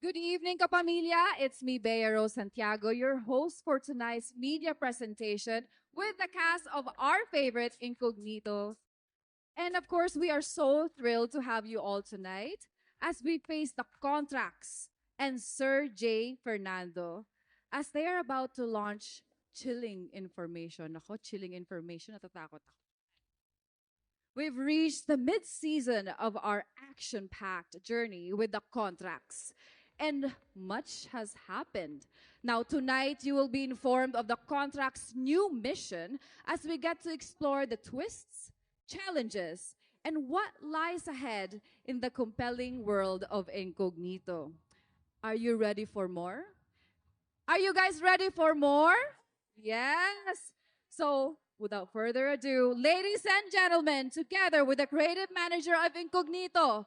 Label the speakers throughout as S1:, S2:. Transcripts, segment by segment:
S1: Good evening, kapamilya. It's me, Bea Santiago, your host for tonight's media presentation with the cast of our favorite Incognito. And of course, we are so thrilled to have you all tonight as we face the contracts and Sir J. Fernando as they are about to launch chilling information. Ako, chilling information, natatakot ako. We've reached the mid-season of our action-packed journey with the contracts. And much has happened. Now, tonight, you will be informed of the contract's new mission as we get to explore the twists, challenges, and what lies ahead in the compelling world of Incognito. Are you ready for more? Are you guys ready for more? Yes. So, without further ado, ladies and gentlemen, together with the creative manager of Incognito,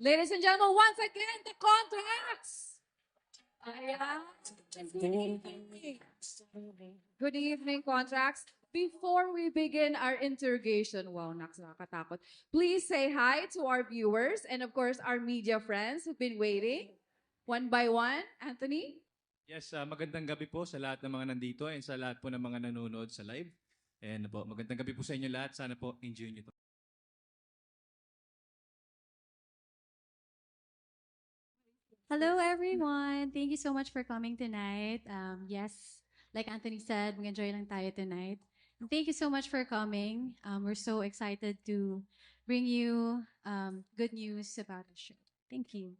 S1: Ladies and gentlemen, once again, the contracts. Ayan. Good evening, contracts. Before we begin our interrogation, wow, nakakatakot. Please say hi to our viewers and of course our media friends who've been waiting. One by one, Anthony.
S2: Yes, ah, magandang gabi po sa lahat ng mga nandito and sa lahat po ng mga nanonood sa live. And po, magandang gabi po sa inyo lahat. Sana po enjoy niyo to.
S3: Hello, everyone. Thank you so much for coming tonight. Um, yes, like Anthony said, mag-enjoy lang tayo tonight. And thank you so much for coming. Um, we're so excited to bring you um, good news about the show. Thank you.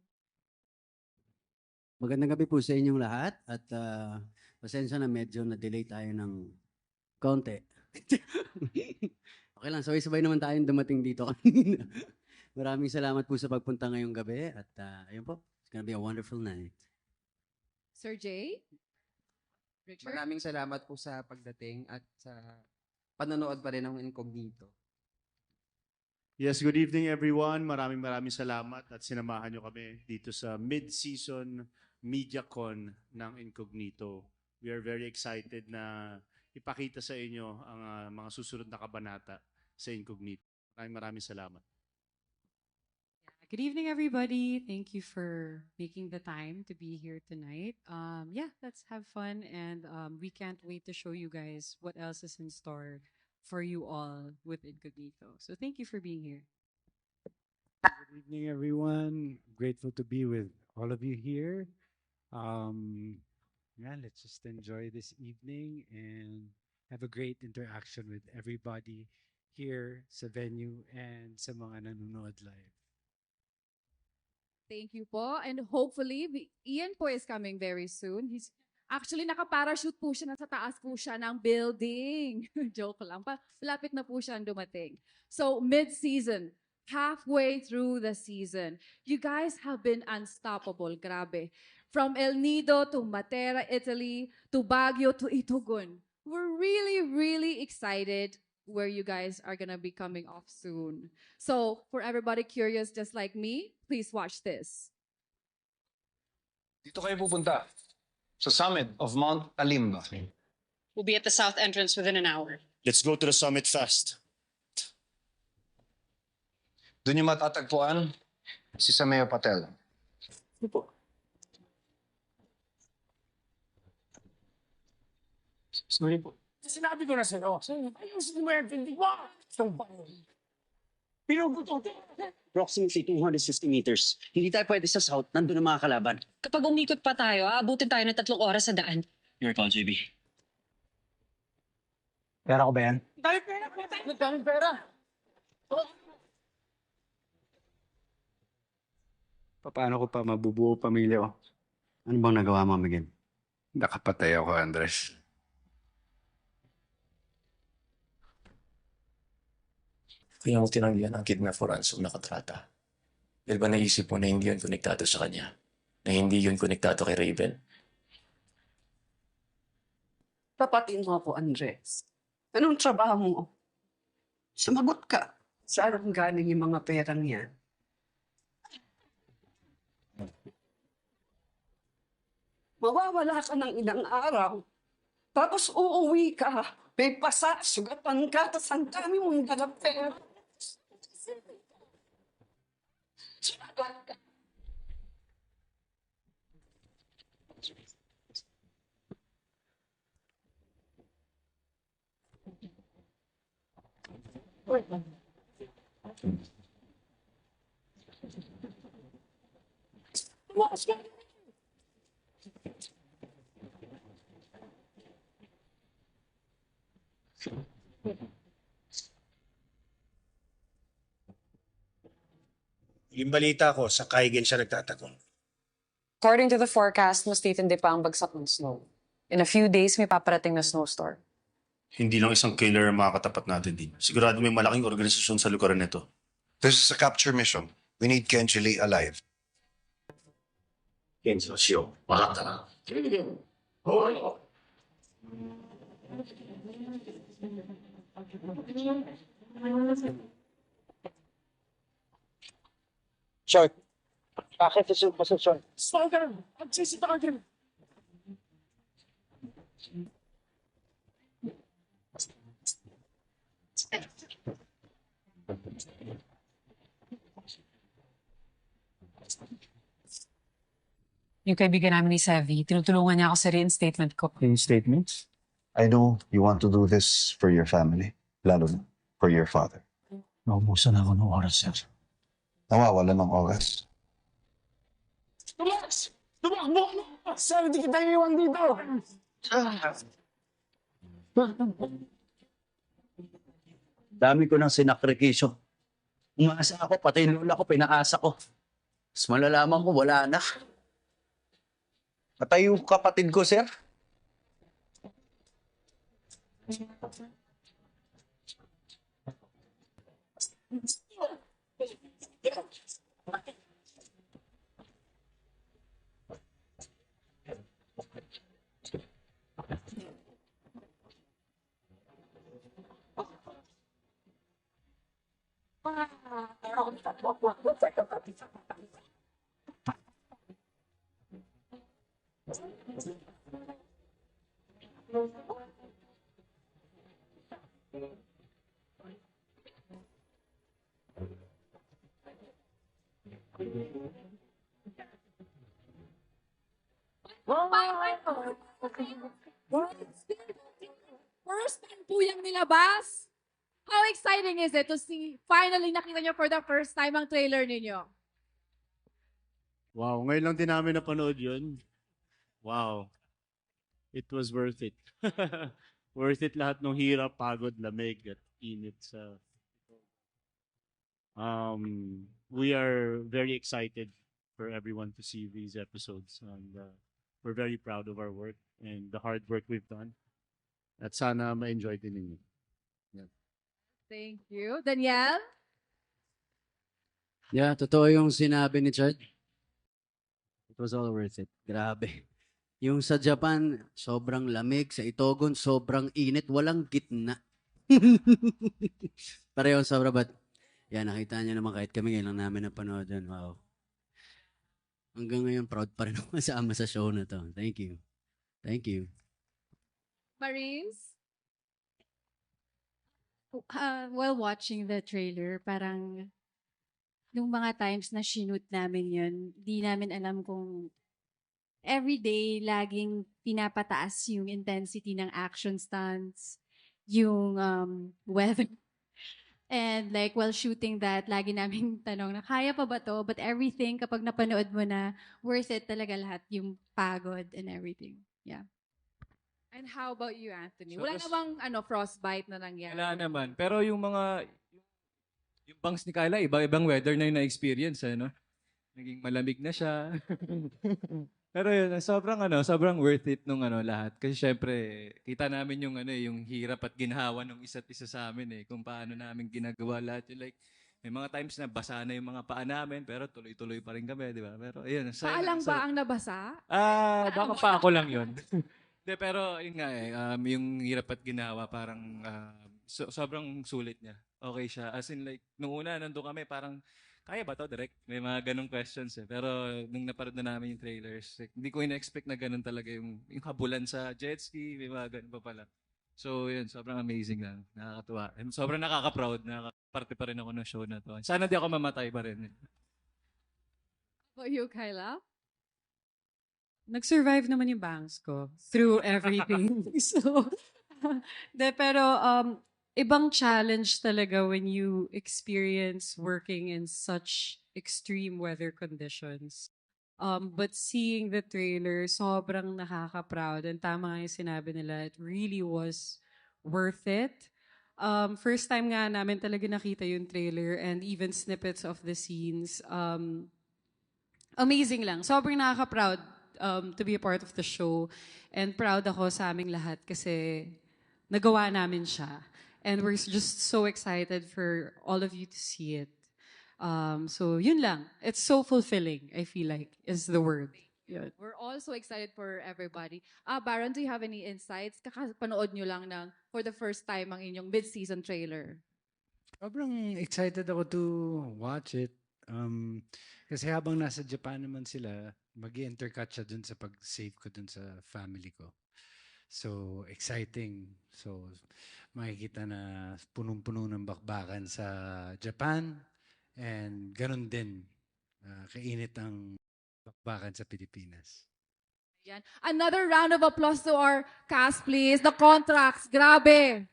S4: Magandang gabi po sa inyong lahat at ah, pasensya na medyo na-delay tayo ng konti. okay lang, sabay-sabay naman tayong dumating dito kanina. Maraming salamat po sa pagpunta ngayong gabi at ah, ayun po, it's gonna be a wonderful night.
S1: Sir Jay. Richard.
S5: Maraming salamat po sa pagdating at sa panonood pa rin ng Incognito.
S6: Yes, good evening everyone. Maraming maraming salamat at sinamahan nyo kami dito sa mid-season MediaCon ng Incognito. We are very excited na ipakita sa inyo ang ah, mga susunod na kabanata sa Incognito. Maraming maraming salamat.
S7: Good evening, everybody. Thank you for making the time to be here tonight. Um, yeah, let's have fun, and um, we can't wait to show you guys what else is in store for you all with Incognito. So thank you for being here.
S8: Good evening, everyone. Grateful to be with all of you here. Um, yeah, let's just enjoy this evening and have a great interaction with everybody here sa venue and sa mga nanonood live.
S1: Thank you po. And hopefully, Ian po is coming very soon. He's actually naka-parachute po siya. Nasa taas po siya ng building. Joke lang. Pa, malapit na po siyang dumating. So, mid-season, halfway through the season, you guys have been unstoppable. Grabe. From El Nido to Matera, Italy, to Baguio to Itugon. We're really, really excited where you guys are gonna be coming off soon. So, for everybody curious just like me, please watch this.
S9: Dito kayo pupunta. Sa summit of Mount Alimba.
S10: We'll be at the south entrance within an hour.
S6: Let's go to the summit fast.
S9: Doon yung matatagpuan si Sameo Patel.
S11: Sorry po. Sinabi ko na sa'yo. Ayusin mo yan, hindi mo. Pinugutot.
S4: Proximity 250 meters. Hindi tayo pwede sa south, nandun ang mga kalaban.
S10: Kapag umikot pa tayo, aabutin tayo ng tatlong oras sa daan.
S4: Your call, JB.
S8: Pera ko ba yan?
S11: Dami pera. Dami pera.
S8: Paano ko pa mabubuo pamilya ko?
S4: Ano bang nagawa mo, Miguel?
S8: Nakapatay ako, Andres.
S12: Kaya mo tinanggihan ang kidnap for ransom na kontrata. Dahil ba naisip mo na hindi yun konektado sa kanya? Na hindi yun konektado kay Raven?
S13: Tapatin mo ako, Andres. Anong trabaho mo? Sumagot ka. Saan ang galing yung mga perang yan? Mawawala ka ng ilang araw. Tapos uuwi ka. May pasa, sugatan ka, tapos ang dami mong dalang. Sumagot ka.
S14: Yung balita ko, sa Kaigen siya nagtatakong.
S10: According to the forecast, mas titindi pa ang bagsak ng snow. In a few days, may paparating na snowstorm.
S6: Hindi lang isang killer ang makakatapat natin din. Sigurado may malaking organisasyon sa lugar nito.
S15: This is a capture mission. We need Kenji Lee alive.
S14: Kenzo, siyo. Makata na.
S11: Short. Bakit sa posisyon? Stalker! Magsistalker!
S10: Yung kaibigan namin ni Sevi, tinutulungan niya ako sa reinstatement ko.
S14: statements?
S15: I know you want to do this for your family, lalo na for your father.
S14: Naubusan ako ng oras, sir.
S15: Nawawala ng oras.
S11: Tumakas! Tumakbo! Sabi di kita iwan dito!
S4: Dami ko ng sinakripisyo. Umasa ako, pati yung lola ko, pinaasa ko. Tapos malalaman ko, wala na. Patay yung kapatid ko, sir. couch.
S1: First time po yung nilabas. How exciting is it to see, finally nakita nyo for the first time ang trailer ninyo?
S6: Wow, ngayon lang din namin napanood yun. Wow. It was worth it. worth it lahat ng hirap, pagod, lamig, at init sa... Um, we are very excited for everyone to see these episodes. And uh, we're very proud of our work and the hard work we've done. At sana ma-enjoy din ninyo.
S1: Thank you. Danielle?
S4: Yeah, totoo yung sinabi ni Chad. It was all worth it. Grabe. Yung sa Japan, sobrang lamig. Sa Itogon, sobrang init. Walang gitna. Pareho sobra, but yan, nakita niyo naman kahit kami ngayon lang namin napanood yun. Wow. Hanggang ngayon, proud pa rin ako kasama sa show na to. Thank you. Thank you.
S1: Marines?
S3: uh, while watching the trailer, parang nung mga times na shoot namin yun, di namin alam kung everyday laging pinapataas yung intensity ng action stunts, yung um, weather. And like while shooting that, lagi namin tanong na kaya pa ba to? But everything, kapag napanood mo na, worth it talaga lahat, yung pagod and everything. Yeah.
S1: And how about you, Anthony?
S2: So,
S1: Wala
S2: kas-
S1: namang ano, frostbite na nangyari.
S2: Wala naman. Pero yung mga, yung bangs ni Kyla, iba-ibang weather na yung na-experience, eh, no? naging malamig na siya. Pero yun, sobrang ano, sobrang worth it nung ano lahat. Kasi syempre, kita namin yung ano, eh, yung hirap at ginhawa ng isa't isa sa amin eh. Kung paano namin ginagawa lahat. Yung like, may mga times na basa na yung mga paa namin, pero tuloy-tuloy pa rin kami, di ba? Pero ayun, saya-
S1: Paalang ba
S2: sa-
S1: ang nabasa?
S2: Ah, baka pa ako lang yun. De, pero yun nga eh, um, yung hirap at ginawa, parang um, so- sobrang sulit niya. Okay siya. As in like, nung una, nandun kami, parang, kaya ba to direct? May mga ganong questions eh. Pero nung naparod na namin yung trailers, like, hindi ko ina-expect na ganun talaga yung, yung habulan sa jet ski, may mga ganun pa pala. So yun, sobrang amazing lang. Nakakatuwa. And sobrang nakaka-proud. Nakaka-parte pa rin ako ng show na to. Sana di ako mamatay pa rin.
S1: For you, Kyla?
S7: Nag-survive naman yung bangs ko through everything. so, de, pero um, ibang challenge talaga when you experience working in such extreme weather conditions. Um, but seeing the trailer, sobrang nakaka-proud. And tama nga yung sinabi nila, it really was worth it. Um, first time nga namin talaga nakita yung trailer and even snippets of the scenes. Um, amazing lang. Sobrang nakaka-proud um, to be a part of the show. And proud ako sa aming lahat kasi nagawa namin siya. And we're just so excited for all of you to see it. Um, so yun lang. It's so fulfilling, I feel like, is the word. Yun.
S1: We're all so excited for everybody. Ah, Baron, do you have any insights? Kakapanood nyo lang ng for the first time ang inyong mid-season trailer.
S8: Sobrang excited ako to watch it. Um, kasi habang nasa Japan naman sila, mag intercut siya dun sa pag-save ko dun sa family ko. So, exciting. So, makikita na punong-puno ng bakbakan sa Japan. And ganun din, ah, kainit ang bakbakan sa Pilipinas.
S1: Yan. Another round of applause to our cast, please. The contracts. Grabe.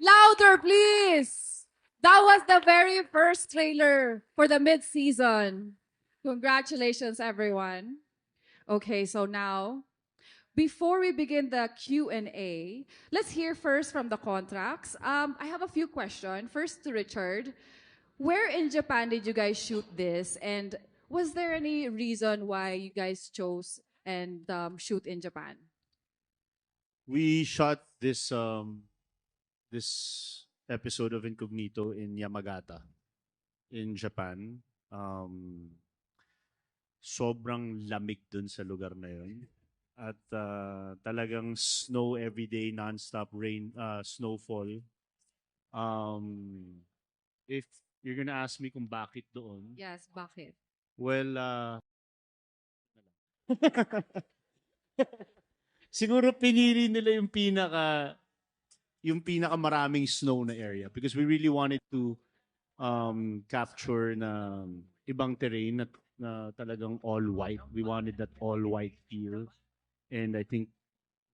S1: Louder, please. That was the very first trailer for the mid-season. Congratulations, everyone. Okay, so now, before we begin the Q&A, let's hear first from the contracts. Um, I have a few questions. First to Richard. Where in Japan did you guys shoot this? And was there any reason why you guys chose and um, shoot in Japan?
S6: We shot this um this episode of Incognito in Yamagata in Japan. Um sobrang lamig dun sa lugar na yun. At uh, talagang snow every day, non-stop rain, uh, snowfall. Um, if you're gonna ask me kung bakit doon,
S1: Yes, bakit?
S6: Well, uh, siguro pinili nila yung pinaka yung pinaka maraming snow na area because we really wanted to um, capture na ibang terrain na, na talagang all white. We wanted that all white feel and I think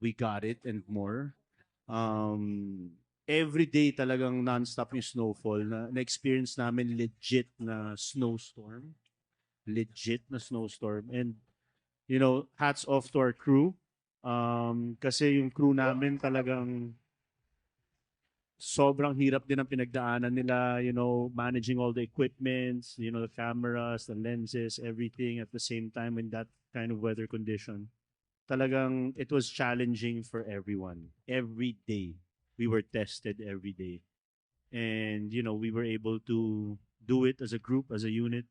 S6: we got it and more. Um, every day talagang non-stop yung snowfall na na-experience namin legit na snowstorm legit na snowstorm. And, you know, hats off to our crew. Um, kasi yung crew namin talagang sobrang hirap din ang pinagdaanan nila, you know, managing all the equipments, you know, the cameras, the lenses, everything at the same time in that kind of weather condition. Talagang it was challenging for everyone. Every day. We were tested every day. And, you know, we were able to do it as a group, as a unit.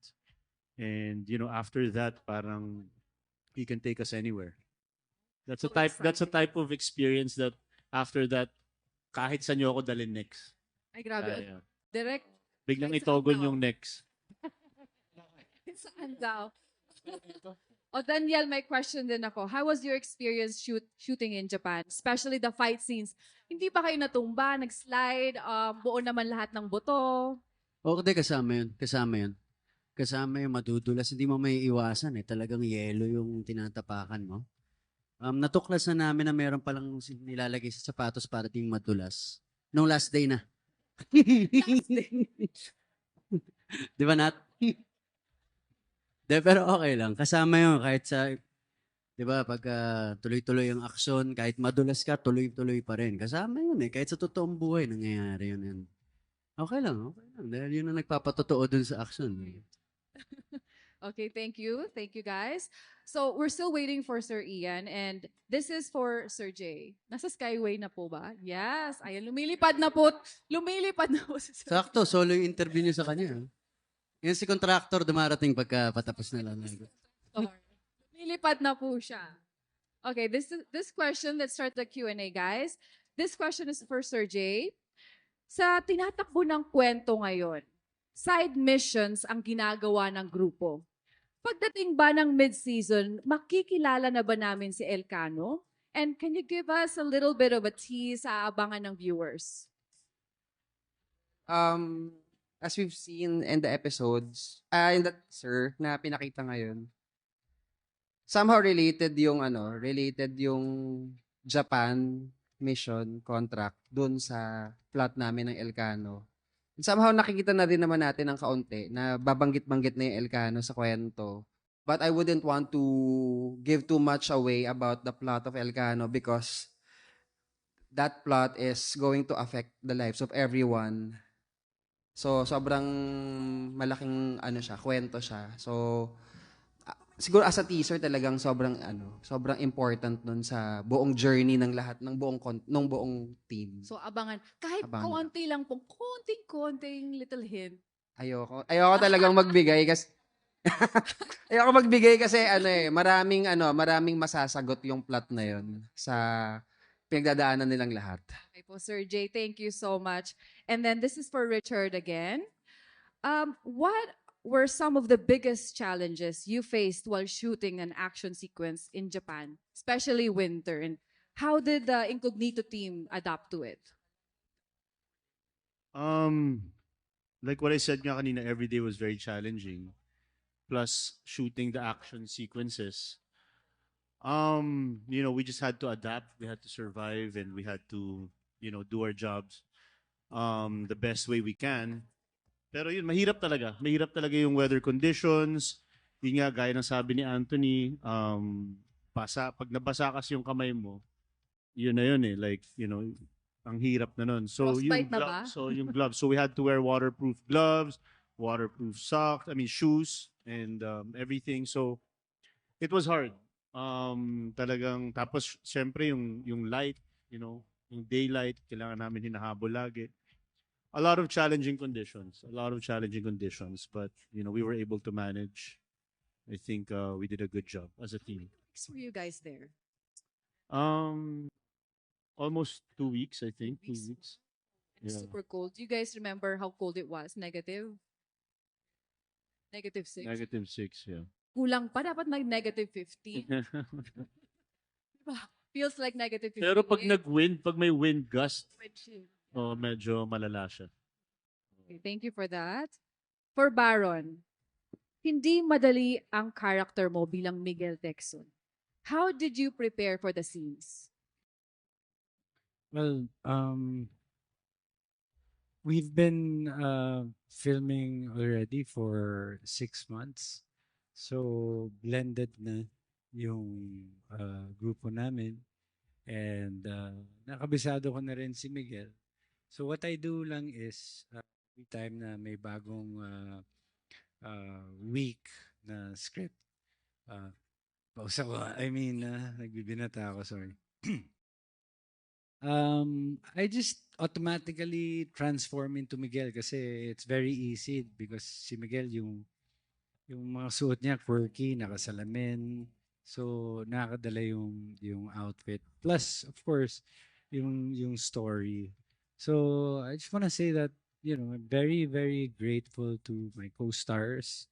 S6: And you know, after that, parang you can take us anywhere. That's a type. That's a type of experience that after that, kahit saan nyo ako dalhin next.
S1: Ay, grabe.
S6: Kaya.
S1: Direct.
S6: Biglang
S1: saan
S6: itogon
S1: daw.
S6: yung next.
S1: Saan daw? o Daniel, may question din ako. How was your experience shoot, shooting in Japan? Especially the fight scenes. Hindi ba kayo natumba, nag-slide, um, buo naman lahat ng buto?
S4: Okay, kasama yun. Kasama yun. Kasama yung madudulas. Hindi mo may iwasan eh. Talagang yelo yung tinatapakan mo. Um, natuklasan namin na meron palang sin- nilalagay sa sapatos para ting madulas. Nung last day na. Di ba, Nat? De, pero okay lang. Kasama yun kahit sa, di ba, pag ah, tuloy-tuloy ang aksyon, kahit madulas ka, tuloy-tuloy pa rin. Kasama yun eh. Kahit sa totoong buhay, nangyayari yun. yun. Okay lang, okay lang. Dahil yun ang nagpapatotoo dun sa action.
S1: Okay, thank you. Thank you guys. So we're still waiting for Sir Ian and this is for Sir Jay. Nasa Skyway na po ba? Yes. Ayan, lumilipad na po. Lumilipad na po si Sir.
S4: Sakto, solo yung interview niyo sa kanya. ah. Yan si contractor dumarating pagka patapos na lang.
S1: Lumilipad na po siya. Okay, this is- this question, let's start the Q&A guys. This question is for Sir Jay. Sa tinatakbo ng kwento ngayon, side missions ang ginagawa ng grupo. Pagdating ba ng mid-season, makikilala na ba namin si Elcano? And can you give us a little bit of a tease sa abangan ng viewers?
S5: Um, as we've seen in the episodes, ah, in that, sir, na pinakita ngayon, somehow related yung ano, related yung Japan mission contract dun sa plot namin ng Elcano. Somehow nakikita na din naman natin ng kaunti na babanggit-banggit na yung Elcano sa kwento. But I wouldn't want to give too much away about the plot of Elcano because that plot is going to affect the lives of everyone. So, sobrang malaking ano siya, kwento siya. So, siguro as a teaser talagang sobrang ano, sobrang important nun sa buong journey ng lahat ng buong ng buong team.
S1: So abangan, kahit
S5: Abangan.
S1: konti lang po, konting-konting little hint.
S5: Ayoko. Ayoko talagang magbigay kasi Ayoko magbigay kasi ano eh, maraming ano, maraming masasagot yung plot na 'yon sa pinagdadaanan nilang lahat.
S1: Okay po, Sir Jay, thank you so much. And then this is for Richard again. Um, what were some of the biggest challenges you faced while shooting an action sequence in Japan, especially winter? And how did the Incognito team adapt to it?
S6: Um, like what I said kanina, every day was very challenging. Plus shooting the action sequences. Um, you know, we just had to adapt. We had to survive, and we had to, you know, do our jobs um, the best way we can. Pero yun, mahirap talaga. Mahirap talaga yung weather conditions. Yun nga, gaya ng sabi ni Anthony, um, basa, pag nabasa kasi yung kamay mo, yun na yun eh. Like, you know, ang hirap na nun. So,
S1: Frostbite
S6: yung
S1: na ba?
S6: so yung gloves. So we had to wear waterproof gloves, waterproof socks, I mean shoes, and um, everything. So it was hard. Um, talagang, tapos syempre yung, yung light, you know, yung daylight, kailangan namin hinahabol lagi. A lot of challenging conditions, a lot of challenging conditions, but you know, we were able to manage. I think uh, we did a good job as a team.
S1: Weeks were you guys there?
S6: Um, almost two weeks, I think. Two weeks.
S1: It's
S6: Yeah.
S1: super cold. Do you guys remember how cold it was? Negative? Negative six.
S6: Negative six, yeah.
S1: Kulang pa. Dapat nag-negative 50. Feels like negative 50.
S6: Pero pag nag-wind, pag may wind gust,
S1: Wind chill.
S6: Oh, medyo malala siya.
S1: Okay, thank you for that. For Baron, hindi madali ang character mo bilang Miguel Texon. How did you prepare for the scenes?
S8: Well, um, we've been uh, filming already for six months. So, blended na yung uh, grupo namin. And uh, nakabisado ko na rin si Miguel. So, what I do lang is, uh, every time na may bagong uh, uh, week na script, uh, pausa ko, I mean, uh, nagbibinata ako, sorry. Um, I just automatically transform into Miguel kasi it's very easy because si Miguel yung yung mga suot niya quirky, nakasalamin. So nakakadala yung yung outfit. Plus of course, yung yung story. So I just want to say that you know, I'm very very grateful to my co-stars,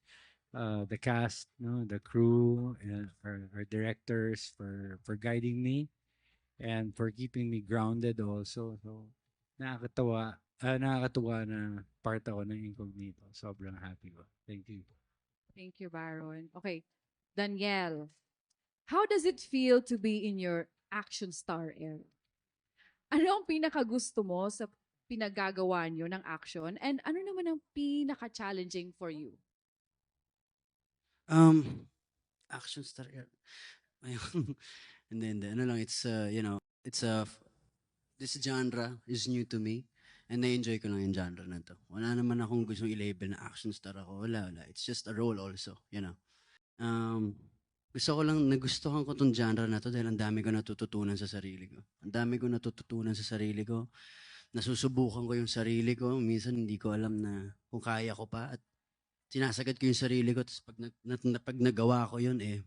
S8: uh the cast, no, the crew and our, our directors for for guiding me and for keeping me grounded also. So, nakakatawa, ah, nakakatuwa na part ako ng Incognito. Sobrang happy ko. Thank you.
S1: Thank you, Baron. Okay, Danielle, how does it feel to be in your action star era? Ano ang pinakagusto mo sa pinagagawa nyo ng action? And ano naman ang pinaka-challenging for you?
S4: Um, action star. yeah. Ayun. and then, ano lang, it's, uh, you know, it's a, this genre is new to me. And na-enjoy ko lang yung genre na to. Wala naman akong gustong i-label na action star ako. Wala, wala. It's just a role also, you know. Um, gusto ko lang, nagustuhan ko tong genre na to dahil ang dami ko natututunan sa sarili ko. Ang dami ko natututunan sa sarili ko. Nasusubukan ko yung sarili ko. Minsan hindi ko alam na kung kaya ko pa. At sinasagad ko yung sarili ko. Tapos pag, na, na- pag nagawa ko yun, eh,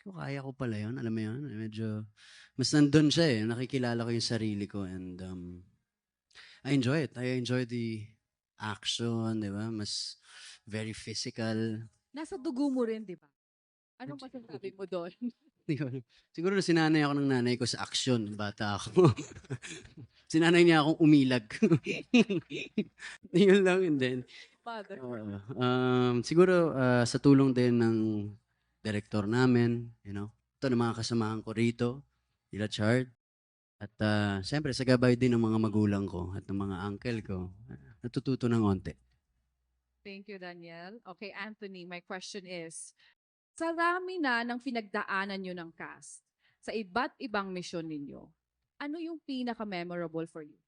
S4: ko kaya ko pala yun. Alam mo yun? Medyo, mas nandun siya eh. Nakikilala ko yung sarili ko and um, I enjoy it. I enjoy the action, di ba? Mas very physical.
S1: Nasa dugo mo rin, di ba? Anong masasabi mo doon?
S4: Siguro sinanay ako ng nanay ko sa action. Bata ako. sinanay niya akong umilag. Yun lang. And then,
S1: Father.
S4: Oo. um, siguro ah, sa tulong din ng director namin, you know, ito ng mga kasamahan ko rito, Ila Chard, at uh, siyempre sa gabay din ng mga magulang ko at ng mga uncle ko, natututo ng onte.
S1: Thank you, Daniel. Okay, Anthony, my question is, sa rami na ng pinagdaanan nyo ng cast, sa iba't ibang mission ninyo, ano yung pinaka-memorable for you?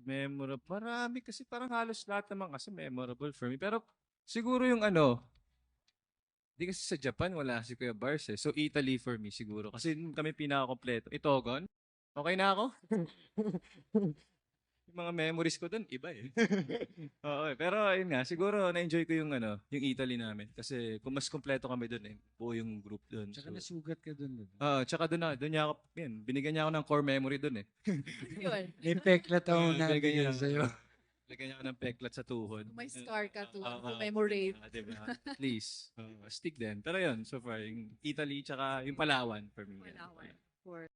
S2: Memorable. Marami kasi parang halos lahat naman kasi memorable for me. Pero siguro yung ano, di kasi sa Japan wala si Kuya Bars eh. So Italy for me siguro. Kasi nung kami pinaka-kompleto. Itogon? Okay na ako? yung mga memories ko doon, iba eh. Oo, eh. pero yun nga, siguro na-enjoy ko yung ano, yung Italy namin. Kasi kung mas kompleto kami doon eh, buo yung group doon.
S8: Tsaka
S2: So,
S8: nasugat ka diba?
S2: Oo, tsaka doon na, doon niya ako, yun, binigyan niya ako ng core memory doon eh.
S1: Yun.
S8: May peklat ako na
S2: binigyan niya
S8: sa'yo.
S2: Binigyan niya ako ng peklat sa tuhod.
S1: May scar ka to
S2: Oo,
S1: commemorate.
S2: ah, diba? Least, oo, stick din. Pero yun, so far, yung Italy tsaka yung Palawan for me.
S1: Palawan. For